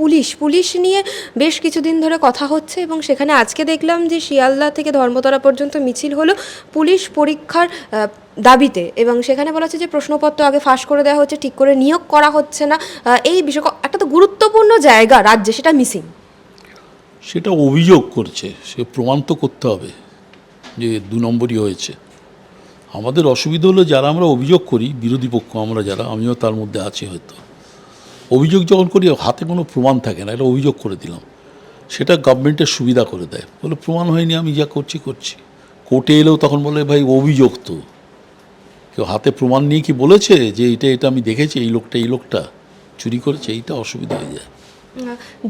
Police police নিয়ে বেশ কিছুদিন ধরে কথা হচ্ছে এবং সেখানে আজকে দেখলাম যে শিয়ালদা থেকে ধর্মতলা পর্যন্ত মিছিল হলো পুলিশ পরীক্ষার দাবিতে এবং সেখানে বলা হচ্ছে যে প্রশ্নপত্র আগে ফাঁস করে দেওয়া হচ্ছে, ঠিক করে নিয়োগ করা হচ্ছে না। এই বিষয়, একটা তো গুরুত্বপূর্ণ জায়গা রাজ্যে, সেটা মিসিং। সেটা অভিযোগ করছে, সে প্রমাণ তো করতে হবে যে দু নম্বরই হয়েছে। আমাদের অসুবিধা হলো যারা আমরা অভিযোগ করি, বিরোধী পক্ষ আমরা যারা, আমিও তার মধ্যে আছি হয়তো। অভিযোগ যখন করি, হাতে কোনো প্রমাণ থাকে না, এটা অভিযোগ করে দিলাম। সেটা গভর্নমেন্টের সুবিধা করে দেয়। বলে, প্রমাণ হয়নি, আমি যা করছি করছি। কোর্টে এলেও তখন বলে, ভাই, অভিযোগ তো। কেউ হাতে প্রমাণ নিয়ে কি বলেছে যে, এটা এটা আমি দেখেছি, এই লোকটা এই লোকটা চুরি করেছে, এইটা অসুবিধা হয়ে যায়।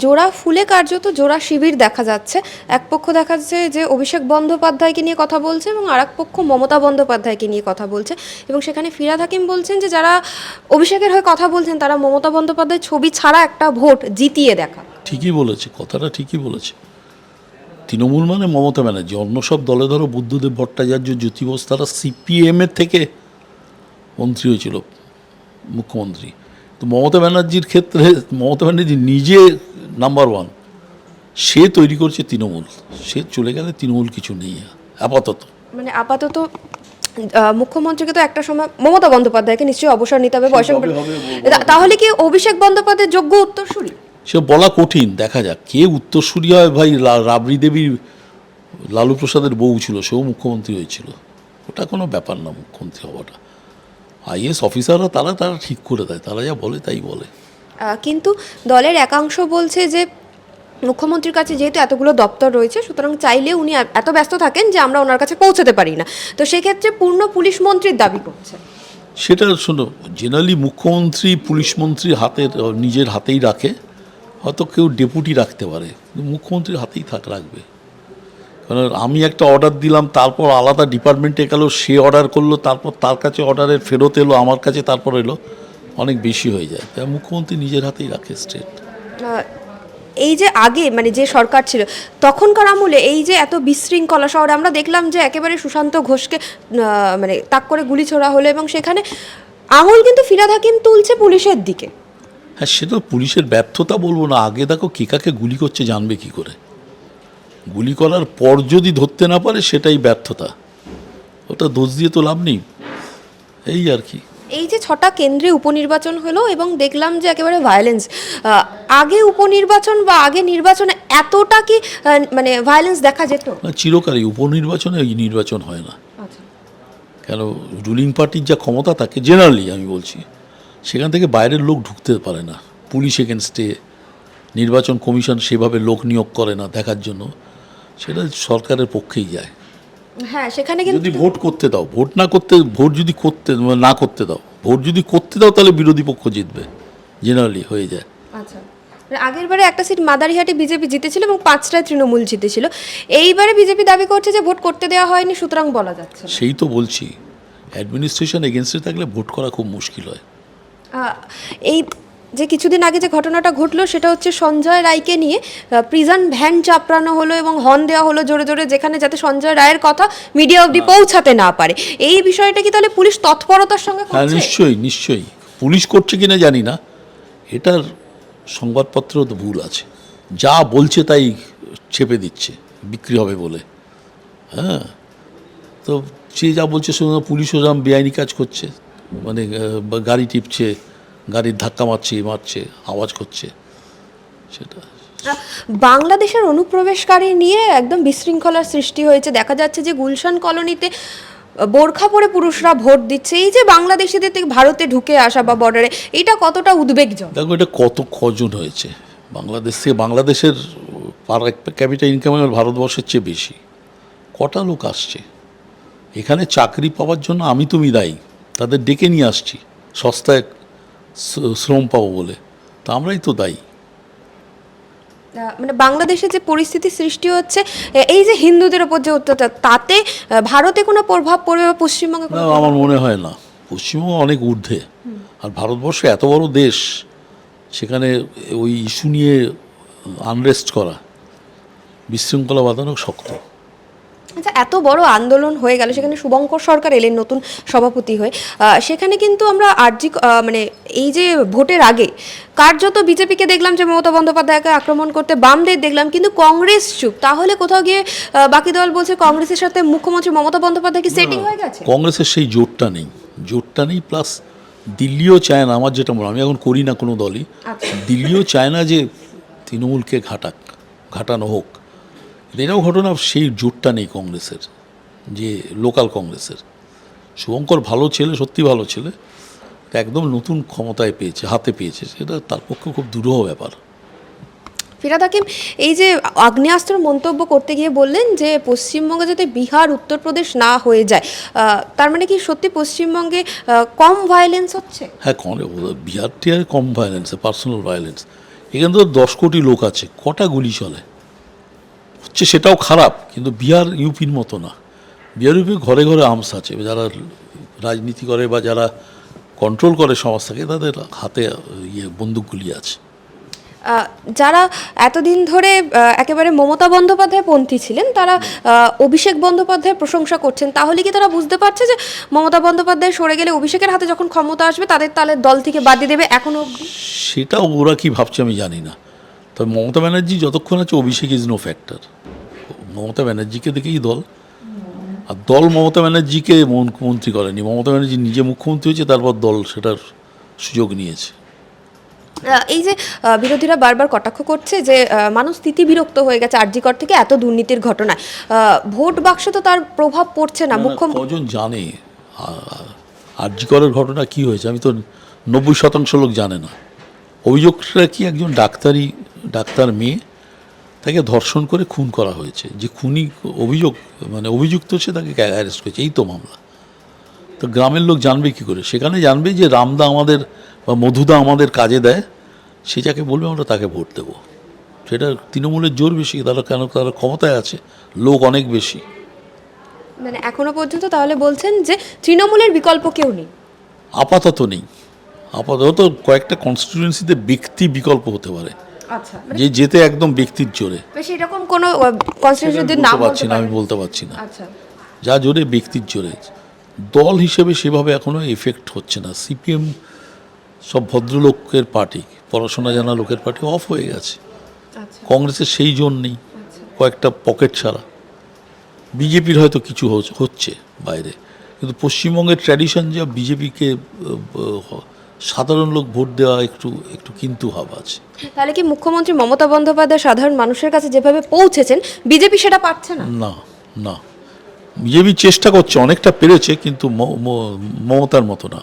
জোড়া ফুলে কার্যত জোড়া শিবির দেখা যাচ্ছে। এক পক্ষ দেখা যাচ্ছে যে অভিষেক বন্দ্যোপাধ্যায়কে নিয়ে কথা বলছে এবং আর পক্ষ মমতা বন্দ্যোপাধ্যায়কে নিয়ে কথা বলছে। এবং সেখানে ফিরাদ হাকিম বলছেন যে, যারা অভিষেকের হয়ে কথা বলছেন, তারা মমতা বন্দ্যোপাধ্যায় ছবি ছাড়া একটা ভোট জিতিয়ে দেখা। ঠিকই বলেছে, কথাটা ঠিকই বলেছে। তৃণমূল মানে মমতা ব্যানার্জি। অন্য সব দলে ধরো বুদ্ধদেব ভট্টাচার্য, জ্যোতি বোস, তারা সিপিএমের থেকে মন্ত্রী হয়েছিল, মুখ্যমন্ত্রী। তো মমতা ব্যানার্জির ক্ষেত্রে মমতা ব্যানার্জি নিজে নাম্বার ওয়ান সে তৈরি করছে তৃণমূল। সে চলে গেলে তৃণমূল কিছু নেই। আপাতত। মানে আপাতত মুখ্যমন্ত্রীকে তো একটা সময় মমতা বন্দ্যোপাধ্যায়কে নিশ্চয়ই অবসর নিতে হবে তাহলে কি অভিষেক বন্দ্যোপাধ্যায় যোগ্য উত্তরসূরি? সে বলা কঠিন দেখা যাক। কে উত্তরসূরি হয়? ভাই রাবড়ি দেবীর লালু প্রসাদের বউ ছিল সেও মুখ্যমন্ত্রী হয়েছিল। ওটা কোনো ব্যাপার না মুখ্যমন্ত্রী হওয়াটা। আইএস অফিসাররা তারা তারা ঠিক করে দেয় তারা যা বলে তাই বলে। কিন্তু দলের একাংশ বলছে যে মুখ্যমন্ত্রীর কাছে যেহেতু এতগুলো দপ্তর রয়েছে সুতরাং চাইলে উনি এত ব্যস্ত থাকেন যে আমরা ওনার কাছে পৌঁছতে পারি না। তো সেক্ষেত্রে পূর্ণ পুলিশ মন্ত্রীর দাবি করছে। সেটা শোনো জেনারেলি মুখ্যমন্ত্রী পুলিশ মন্ত্রী হাতের নিজের হাতেই রাখে হয়তো কেউ ডেপুটি রাখতে পারে মুখ্যমন্ত্রীর হাতেই থাক রাখবে। কারণ আমি একটা অর্ডার দিলাম তারপর আলাদা ডিপার্টমেন্টে গেলো সে অর্ডার করল তারপর তার কাছে অর্ডারের ফেরত এলো আমার কাছে তারপর এলো। অনেক বেশি হয়ে যায়। তাই মুখ্যমন্ত্রী নিজের হাতেই রাখে স্টেট এই যে আগে মানে যে সরকার ছিল তখনকার আমলে এই যে এত বিশৃঙ্খলা শহরে আমরা দেখলাম যে একেবারে সুশান্ত ঘোষকে মানে তাক করে গুলি ছোড়া হলো এবং সেখানে আঙুল কিন্তু ফিরাদ হাকিম তুলছে পুলিশের দিকে। হ্যাঁ সে তো পুলিশের ব্যর্থতা বলব না। আগে দেখো কে কাকে গুলি করছে জানবে কি করে? গুলি করার পর যদি ধরতে না পারে সেটাই ব্যর্থতা। ওটা দোষ দিয়ে তো লাভ নেই। এই আর কি। এই যে ছটা কেন্দ্রে উপনির্বাচন হলো এবং দেখলাম যে একেবারে ভায়োলেন্স আগে উপনির্বাচন বা আগে নির্বাচনে এতটা কি মানে ভায়োলেন্স দেখা যেত? না চিরকালই উপনির্বাচনে এই নির্বাচন হয় না। কেন রুলিং পার্টির যা ক্ষমতা থাকে জেনারেলি আমি বলছি সেখান থেকে বাইরের লোক ঢুকতে পারে না। পুলিশ এগেনস্টে নির্বাচন কমিশন সেভাবে লোক নিয়োগ করে না দেখার জন্য। সেটা সরকারের পক্ষেই যায়। হ্যাঁ সেখানে কিন্তু যদি ভোট করতে দাও ভোট না করতে ভোট যদি করতে না করতে দাও ভোট যদি করতে দাও তাহলে বিরোধী পক্ষ জিতবে জেনারেলি হয়ে যায়। আচ্ছা। মানে আগের বারে একটা সিট মাদারিহাটে বিজেপি জিতেছিল এবং পাঁচটায় তৃণমূল জিতেছিল। এইবারে বিজেপি দাবি করছে যে ভোট করতে দেওয়া হয়নি সুতরাং বলা যাচ্ছে সেই তো বলছি অ্যাডমিনিস্ট্রেশন এগেনস্টে থাকলে ভোট করা খুব মুশকিল হয়। এই যে কিছুদিন আগে যে ঘটনাটা ঘটলো সেটা হচ্ছে সঞ্জয় রায়কে নিয়ে প্রিজন ভ্যান চাপড়ানো হলো এবং হর্ন দেওয়া হলো জোরে জোরে যেখানে যাতে সঞ্জয় রায়ের কথা মিডিয়া অবধি পৌঁছাতে না পারে। এই বিষয়টা কি তাহলে পুলিশ তৎপরতার সঙ্গে হ্যাঁ নিশ্চয়ই নিশ্চয়ই। পুলিশ করছে কিনা জানি না। এটার সংবাদপত্র তো ভুল আছে। যা বলছে তাই চেপে দিচ্ছে বিক্রি হবে বলে। হ্যাঁ? তো সে যা বলছে শুনে পুলিশও যেমন বেআইনি কাজ করছে মানে গাড়ি টিপছে গাড়ির ধাক্কা মারছে মারছে আওয়াজ করছে। সেটা। বাংলাদেশের অনুপ্রবেশকারী নিয়ে একদম বিশৃঙ্খলার সৃষ্টি হয়েছে। দেখা যাচ্ছে যে গুলশান কলোনিতে বোরখা পরে পুরুষরা ভোট দিচ্ছে। এই যে বাংলাদেশিদের থেকে ভারতে ঢুকে আসা বা বর্ডারে এটা কতটা উদ্বেগজনক? দেখো এটা কত কজন হয়েছে? বাংলাদেশ থেকে বাংলাদেশের পার ক্যাপিটাল ইনকাম ভারতবর্ষের চেয়ে বেশি। কটা লোক আসছে? এখানে চাকরি পাওয়ার জন্য আমি তুমি দায়ী। তাদের ডেকে নিয়ে আসছি। সস্তায় শ্রম পাবো বলে। তা আমরাই তো দায়ী। মানে বাংলাদেশে যে পরিস্থিতি সৃষ্টি হচ্ছে এই যে হিন্দুদের ওপর যে অত্যাচার তাতে ভারতে কোনো প্রভাব পড়বে বা পশ্চিমবঙ্গে না আমার মনে হয় না। পশ্চিমবঙ্গ অনেক ঊর্ধ্বে। আর ভারতবর্ষ এত বড় দেশ সেখানে ওই ইস্যু নিয়ে আনরেস্ট করা বিশৃঙ্খলা বাঁধানো শক্ত। আচ্ছা এত বড় আন্দোলন হয়ে গেল সেখানে শুভঙ্কর সরকার এলেন নতুন সভাপতি হয়ে। সেখানে কিন্তু আমরা আরজি মানে এই যে ভোটের আগে কার্যত বিজেপিকে দেখলাম যে মমতা বন্দ্যোপাধ্যায়কে আক্রমণ করতে বামদের দেখলাম কিন্তু কংগ্রেস চুপ। তাহলে কোথাও গিয়ে বাকি দল বলছে কংগ্রেসের সাথে মুখ্যমন্ত্রী মমতা বন্দ্যোপাধ্যায় কি সেটিং হয়ে গেছে? কংগ্রেসের সেই জোটটা নেই। জোটটা নেই প্লাস দিল্লিও চায় না আমার যেটা মনে হয়, আমি এখন করি না কোনো দলই। আচ্ছা। দিল্লিও চায় না যে তৃণমূলকে ঘাটাক ঘাটানো হোক। এটাও ঘটনা সেই জোটটা নেই কংগ্রেসের যে লোকাল কংগ্রেসের। শুভঙ্কর ভালো ছেলে সত্যি ভালো ছেলে একদম নতুন ক্ষমতায় পেয়েছে হাতে পেয়েছে সেটা তার পক্ষে খুব দুরূহ ব্যাপার। ফিরাদ হাকিম এই যে আগ্নেয়াস্ত্র মন্তব্য করতে গিয়ে বললেন যে পশ্চিমবঙ্গে যাতে বিহার উত্তরপ্রদেশ না হয়ে যায় তার মানে কি সত্যি পশ্চিমবঙ্গে কম ভায়োলেন্স হচ্ছে? হ্যাঁ কম বিহার টিহার কম ভায়োলেন্স পার্সোনাল ভায়োলেন্স এখানে তো দশ কোটি লোক আছে কটা গুলি চলে? হচ্ছে সেটাও খারাপ কিন্তু বিহার ইউপির মতো না। বিহার ইউপি ঘরে ঘরে আর্মস আছে যারা রাজনীতি করে বা যারা কন্ট্রোল করে সমাজটাকে তাদের হাতে ইয়ে বন্দুকগুলি আছে। যারা এতদিন ধরে একেবারে মমতা বন্দ্যোপাধ্যায় পন্থী ছিলেন তারা অভিষেক বন্দ্যোপাধ্যায়ের প্রশংসা করছেন তাহলে কি তারা বুঝতে পারছে যে মমতা বন্দ্যোপাধ্যায় সরে গেলে অভিষেকের হাতে যখন ক্ষমতা আসবে তাদের তাহলে দল থেকে বাদ দিয়ে দেবে এখনও সেটা ওরা কি ভাবছে আমি জানি না। তবে মমতা ব্যানার্জি যতক্ষণ আছে Abhishek is no factor Mamata ব্যানার্জিকে দেখেই দল? আর দল মমতা ব্যানার্জিকে মুখ্যমন্ত্রী করেনি। মমতা ব্যানার্জি নিজে মুখ্যমন্ত্রী হয়েছে তারপর দল সেটার সুযোগ নিয়েছে। এই যে বিরোধীরা বারবার কটাক্ষ করছে যে মানুষ স্থিতি বিরক্ত হয়ে গেছে আরজিকর থেকে এত দুর্নীতির ঘটনায়। ভোট বাক্সে তো তার প্রভাব পড়ছে না। মুখ্য কজন জানে? আরজি করার ঘটনা কি হয়েছে? আমি তো নব্বই শতাংশ লোক জানে না। অভিযোগটা কি একজন ডাক্তারি ডাক্তার মেয়ে তাকে ধর্ষণ করে খুন করা হয়েছে। যে খুনি অভিযোগ মানে অভিযুক্ত সে তাকে অ্যারেস্ট করেছে এই তো মামলা। তো গ্রামের লোক জানবে কি করে? সেখানে জানবে যে রামদা আমাদের বা মধুদা আমাদের কাজে দেয় সে যাকে বলবে আমরা তাকে ভোট দেবো। সেটা তৃণমূলের জোর বেশি তারা কেন তারা ক্ষমতায় আছে? লোক অনেক বেশি। মানে এখনও পর্যন্ত তাহলে বলছেন যে তৃণমূলের বিকল্প কেউ নেই? আপাতত নেই। আপাতত কয়েকটা কনস্টিটিউয়েন্সিতে ব্যক্তি বিকল্প হতে পারে। আচ্ছা যে যেতে একদম ব্যক্তির জোরে। সেরকম কোনো কনস্টিটিউশনের নাম পারছি না আমি বলতে পারছি না। আচ্ছা। যা জোরে ব্যক্তির জোরে। দল হিসেবে সেভাবে এখনও এফেক্ট হচ্ছে না। সিপিএম সব ভদ্রলোকের পার্টি পড়াশোনা জানা লোকের পার্টি অফ হয়ে গেছে। আচ্ছা। কংগ্রেসের সেই জোন নেই। কয়েকটা পকেট ছাড়া। বিজেপির হয়তো কিছু হচ্ছে- হচ্ছে বাইরে। কিন্তু পশ্চিমবঙ্গের ট্র্যাডিশন যা বিজেপিকে সাধারণ লোক ভোট দেওয়া একটু একটু কিন্তু ভাব আছে। তাহলে কি মুখ্যমন্ত্রী মমতা বন্দ্যোপাধ্যায় সাধারণ মানুষের কাছে যেভাবে পৌঁছেছেন বিজেপি সেটা পাচ্ছে না? না না। বিজেপি চেষ্টা করছে অনেকটা পেরেছে কিন্তু মমতার মতো না।